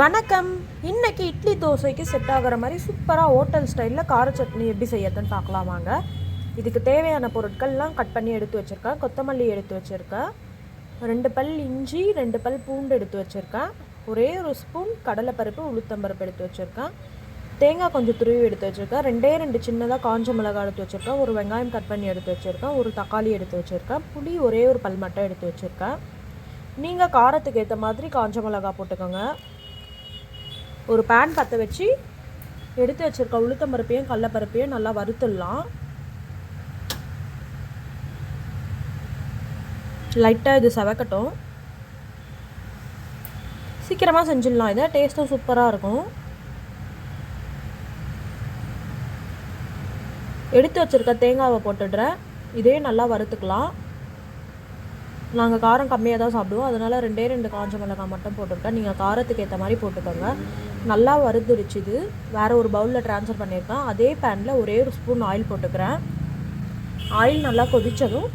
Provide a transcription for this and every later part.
வணக்கம். இன்னைக்கு இட்லி தோசைக்கு செட் ஆகிற மாதிரி சூப்பராக ஹோட்டல் ஸ்டைலில் கார சட்னி எப்படி செய்யறதுன்னு பார்க்கலாம் வாங்க. இதுக்கு தேவையான பொருட்கள்லாம் கட் பண்ணி எடுத்து வச்சுருக்கேன். கொத்தமல்லி எடுத்து வச்சுருக்கேன். ரெண்டு பல் இஞ்சி ரெண்டு பல் பூண்டு எடுத்து வச்சுருக்கேன். ஒரே ஒரு ஸ்பூன் கடலைப்பருப்பு உளுத்தம்பருப்பு எடுத்து வச்சுருக்கேன். தேங்காய் கொஞ்சம் துருவி எடுத்து வச்சுருக்கேன். ரெண்டே ரெண்டு சின்னதாக காஞ்ச மிளகாய் எடுத்து வச்சுருக்கேன். ஒரு வெங்காயம் கட் பண்ணி எடுத்து வச்சுருக்கேன். ஒரு தக்காளி எடுத்து வச்சுருக்கேன். புளி ஒரே ஒரு பல் மட்டும் எடுத்து வச்சுருக்கேன். நீங்கள் காரத்துக்கு ஏற்ற மாதிரி காஞ்ச மிளகாய் போட்டுக்கோங்க. ஒரு பேன் பற்ற வச்சு எடுத்து வச்சுருக்க உளுத்தம் பருப்பையும் கடலப்பருப்பையும் நல்லா வறுத்துடலாம். லைட்டாக இது செவக்கட்டும். சீக்கிரமாக செஞ்சிடலாம். இதை டேஸ்ட்டும் சூப்பராக இருக்கும். எடுத்து வச்சுருக்க தேங்காவை போட்டுடுறேன். இதே நல்லா வறுத்துக்கலாம். நாங்கள் காரம் கம்மியாக தான் சாப்பிடுவோம். அதனால் ரெண்டே ரெண்டு காஞ்ச மிளகாய் மட்டும் போட்டிருக்கேன் நீங்கள் காரத்துக்கு ஏற்ற மாதிரி போட்டுக்கோங்க. நல்லா வறுத்துடுச்சுது. வேறு ஒரு பவுலில் ட்ரான்ஸ்ஃபர் பண்ணியிருக்கேன். அதே பேனில் ஒரே ஒரு ஸ்பூன் ஆயில் போட்டுக்கிறேன். ஆயில் நல்லா கொதித்ததும்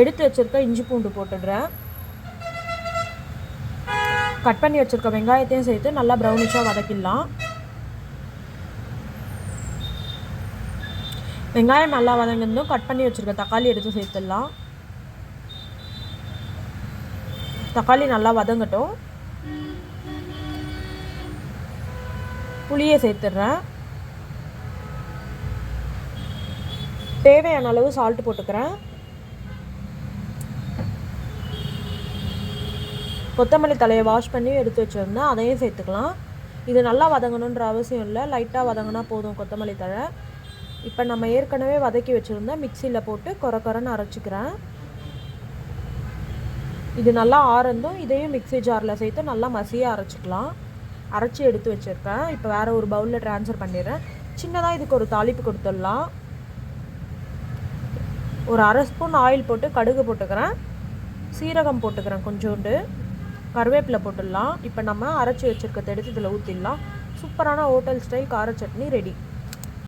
எடுத்து வச்சுருக்க இஞ்சி பூண்டு போட்டுடுறேன். கட் பண்ணி வச்சுருக்க வெங்காயத்தையும் சேர்த்து நல்லா ப்ரௌனிஷாக வதக்கிடலாம். வெங்காயம் நல்லா வதங்கினதும் கட் பண்ணி வச்சுருக்க தக்காளி எடுத்து சேர்த்துடலாம். தக்காளி நல்லா வதங்கட்டும். புளியை சேர்த்துடுறேன். தேவையான அளவு சால்ட் போட்டுக்கிறேன். கொத்தமல்லி தலையை வாஷ் பண்ணி எடுத்து வச்சுருந்தேன் அதையும் சேர்த்துக்கலாம். இது நல்லா வதங்கணுன்ற அவசியம் இல்லை. லைட்டாக வதங்கினா போதும் கொத்தமல்லி தழை. இப்போ நம்ம ஏற்கனவே வதக்கி வச்சுருந்தா மிக்சியில் போட்டு கொர கொரன்னு அரைச்சிக்கிறேன். இது நல்லா ஆறந்தும் இதையும் மிக்ஸி ஜாரில் சேர்த்து நல்லா மசியாக அரைச்சிக்கலாம். அரைச்சி எடுத்து வச்சுருக்கேன். இப்போ வேறு ஒரு பவுலில் ட்ரான்ஸ்ஃபர் பண்ணிடுறேன். சின்னதாக இதுக்கு ஒரு தாளிப்பு கொடுத்துடலாம். ஒரு அரை ஸ்பூன் ஆயில் போட்டு கடுகு போட்டுக்கிறேன். சீரகம் போட்டுக்கிறேன் கொஞ்சோண்டு. கருவேப்பிலை போட்டுடலாம். இப்போ நம்ம அரைச்சி வச்சுருக்கத எடுத்து இதில் ஊற்றிடலாம் சூப்பரான ஹோட்டல் ஸ்டைல் கார சட்னி ரெடி.